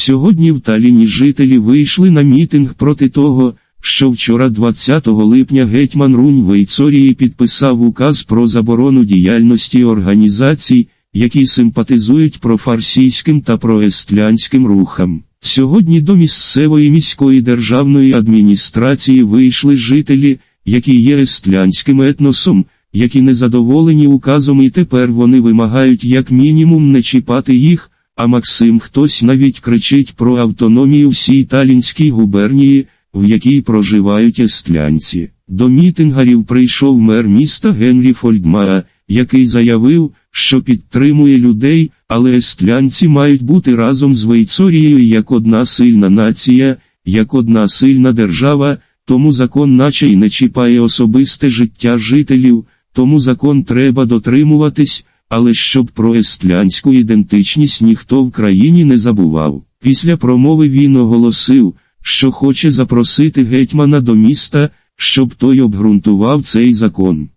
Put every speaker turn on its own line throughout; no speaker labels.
Сьогодні в Таліні жителі вийшли на мітинг проти того, що вчора 20 липня гетьман Рунь Вейцорії підписав указ про заборону діяльності організацій, які симпатизують профарсійським та проестлянським рухам. Сьогодні до місцевої міської державної адміністрації вийшли жителі, які є естлянським етносом, які незадоволені указом і тепер вони вимагають як мінімум не чіпати їх, а Максим хтось навіть кричить про автономію всій Талінській губернії, в якій проживають естлянці. До мітингарів прийшов мер міста Генрі Фольдмара, який заявив, що підтримує людей, але естлянці мають бути разом з Вейцорією як одна сильна нація, як одна сильна держава, тому закон наче й не чіпає особисте життя жителів, тому закон треба дотримуватись, але щоб про естлянську ідентичність ніхто в країні не забував. Після промови він оголосив, що хоче запросити гетьмана до міста, щоб той обґрунтував цей закон.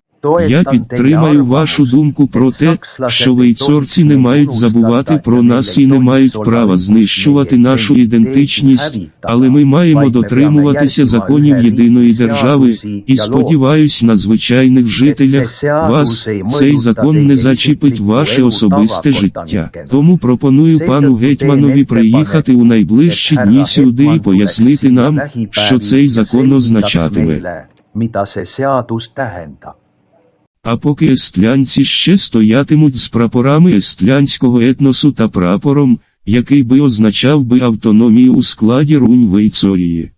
Я підтримаю вашу думку про те, що вейцорці не мають забувати про нас і не мають права знищувати нашу ідентичність, але ми маємо дотримуватися законів єдиної держави, і сподіваюсь на звичайних жителях, вас, цей закон не зачіпить ваше особисте життя. Тому пропоную пану гетьманові приїхати у найближчі дні сюди і пояснити нам, що цей закон означатиме. А поки естлянці ще стоятимуть з прапорами естлянського етносу та прапором, який би означав би автономію у складі рунь Вейцорії.